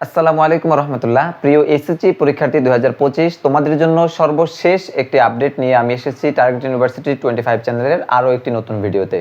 আসসালামু আলাইকুম রহমতুল্লাহ। প্রিয় এসএসসি পরীক্ষার্থী দু হাজার পঁচিশ, তোমাদের জন্য সর্বশেষ একটি আপডেট নিয়ে আমি SSC target university twenty five চ্যানেলের আরও একটি নতুন ভিডিওতে।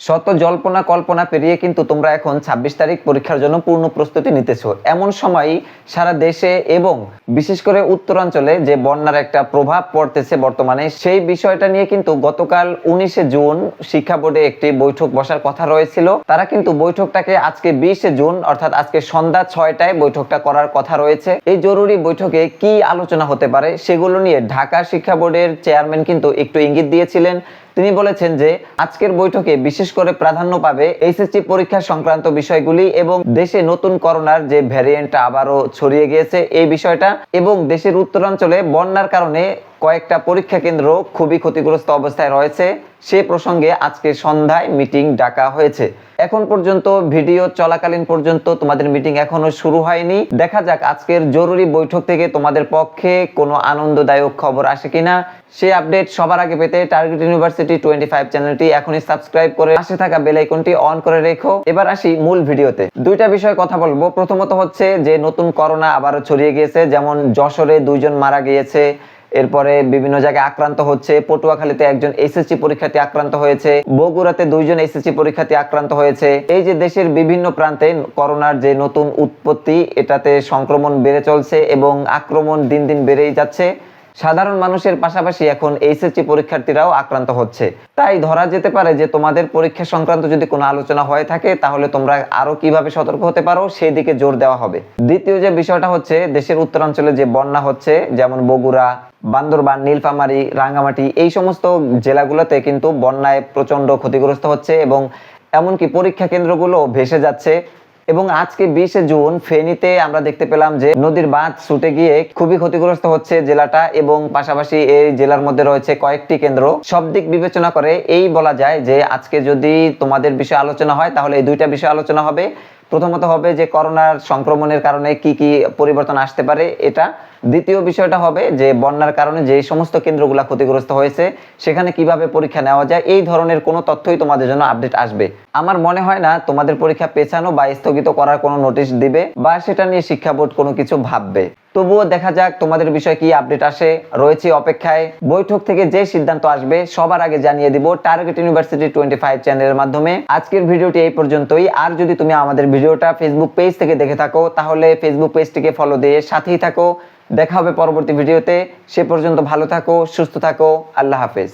শত জল্পনা কল্পনা পেরিয়ে কিন্তু তোমরা এখন ছাব্বিশ তারিখ পরীক্ষার জন্য পূর্ণ প্রস্তুতি নিতেছো। এমন সময় সারা দেশে এবং বিশেষ করে উত্তরাঞ্চলে যে বন্যার একটা প্রভাব পড়তেছে বর্তমানে, সেই বিষয়টা নিয়ে কিন্তু গতকাল উনিশে জুন শিক্ষা বোর্ডে একটি বৈঠক বসার কথা রয়েছিল। তারা কিন্তু বৈঠকটাকে আজকে বিশে জুন, অর্থাৎ আজকে সন্ধ্যা ছয়টায় বৈঠকটা করার কথা রয়েছে। এই জরুরি বৈঠকে কি আলোচনা হতে পারে সেগুলো নিয়ে ঢাকা শিক্ষা বোর্ডের চেয়ারম্যান কিন্তু একটু ইঙ্গিত দিয়েছিলেন। তিনি বলেছেন যে আজকের বৈঠকে বিশেষ করে প্রাধান্য পাবে এইচএসসি পরীক্ষা সংক্রান্ত বিষয়গুলি এবং দেশে নতুন করোনার যে ভ্যারিয়েন্টটা আবারও ছড়িয়ে গিয়েছে এই বিষয়টা এবং দেশের উত্তরাঞ্চলে বন্যার কারণে কয়েকটা পরীক্ষা কেন্দ্র খুবই ক্ষতিগ্রস্ত অবস্থায় রয়েছে। সে প্রসঙ্গে আজকে সন্ধ্যায় মিটিং ডাকা হয়েছে। এখন পর্যন্ত ভিডিও চলাকালীন পর্যন্ত তোমাদের মিটিং এখনও শুরু হয়নি। দেখা যাক আজকের জরুরি বৈঠক থেকে তোমাদের পক্ষে কোনো আনন্দদায়ক খবর আসে কিনা। সেই আপডেট সবার আগে পেতে টার্গেট ইউনিভার্সিটি টোয়েন্টি ফাইভ চ্যানেলটি এখনই সাবস্ক্রাইব করে পাশে থাকা বেল আইকনটি অন করে রেখো। এবার আসি মূল ভিডিওতে। দুইটা বিষয়ে কথা বলব। প্রথমত হচ্ছে যে নতুন করোনা আবারও ছড়িয়ে গিয়েছে। যেমন যশোরে দুইজন মারা গিয়েছে। এরপরে বিভিন্ন জায়গায় আক্রান্ত হচ্ছে। পটুয়াখালীতে একজন এসএসসি পরীক্ষার্থী আক্রান্ত হয়েছে। বগুড়াতে দুইজন এসএসসি পরীক্ষার্থী আক্রান্ত হয়েছে। এই যে দেশের বিভিন্ন প্রান্তে করোনার যে নতুন উৎপত্তি, এটাতে সংক্রমণ বেড়ে চলছে এবং আক্রমণ দিন দিন বেড়েই যাচ্ছে। সাধারণ মানুষের পাশাপাশি এখন এইচএসসি পরীক্ষার্থীরাও আক্রান্ত হচ্ছে। তাই ধরা যেতে পারে যে তোমাদের পরীক্ষা সংক্রান্ত যদি কোনো আলোচনা হয়ে থাকে, তাহলে তোমরা আরও কীভাবে সতর্ক হতে পারো সেই দিকে জোর দেওয়া হবে। দ্বিতীয় যে বিষয়টা হচ্ছে, দেশের উত্তরাঞ্চলে যে বন্যা হচ্ছে, যেমন বগুড়া, বান্দরবান, নীলফামারী, রাঙ্গামাটি, এই সমস্ত জেলাগুলোতে কিন্তু বন্যায় প্রচণ্ড ক্ষতিগ্রস্ত হচ্ছে এবং এমনকি পরীক্ষা কেন্দ্রগুলো ভেসে যাচ্ছে। এবং আজকে বিশে জুন ফেনীতে আমরা দেখতে পেলাম যে নদীর বাঁধ ছুটে গিয়ে খুবই ক্ষতিগ্রস্ত হচ্ছে জেলাটা এবং পাশাপাশি এই জেলার মধ্যে রয়েছে কয়েকটি কেন্দ্র। সব দিক বিবেচনা করে এই বলা যায় যে আজকে যদি তোমাদের বিষয়ে আলোচনা হয় তাহলে এই দুইটা বিষয় আলোচনা হবে। প্রথমত হবে যে করোনার সংক্রমণের কারণে কি কি পরিবর্তন আসতে পারে, এটা। দ্বিতীয় বিষয়টা হবে যে বন্যার কারণে যে সমস্ত কেন্দ্রগুলো ক্ষতিগ্রস্ত হয়েছে, সেখানে কীভাবে পরীক্ষা নেওয়া যায়, এই ধরনের কোনো তথ্যই তোমাদের জন্য আপডেট আসবে। আমার মনে হয় না তোমাদের পরীক্ষা পেছানো বা স্থগিত করার কোনো নোটিশ দিবে বা সেটা নিয়ে শিক্ষা বোর্ড কোনো কিছু ভাববে। তবুও দেখা যাক তোমাদের বিষয়ে কি আপডেট আসে। রয়েছে অপেক্ষায়। বৈঠক থেকে যে সিদ্ধান্ত আসবে, সবার আগে জানিয়ে দিব টার্গেট ইউনিভার্সিটি টোয়েন্টি ফাইভ চ্যানেলের মাধ্যমে। আজকের ভিডিওটি এই পর্যন্তই। আর যদি তুমি আমাদের ভিডিওটা ফেসবুক পেজ থেকে দেখে থাকো, তাহলে ফেসবুক পেজটিকে ফলো দিয়ে সাথেই থাকো। দেখা হবে পরবর্তী ভিডিওতে। সে পর্যন্ত ভালো থাকো, সুস্থ থাকো। আল্লাহ হাফেজ।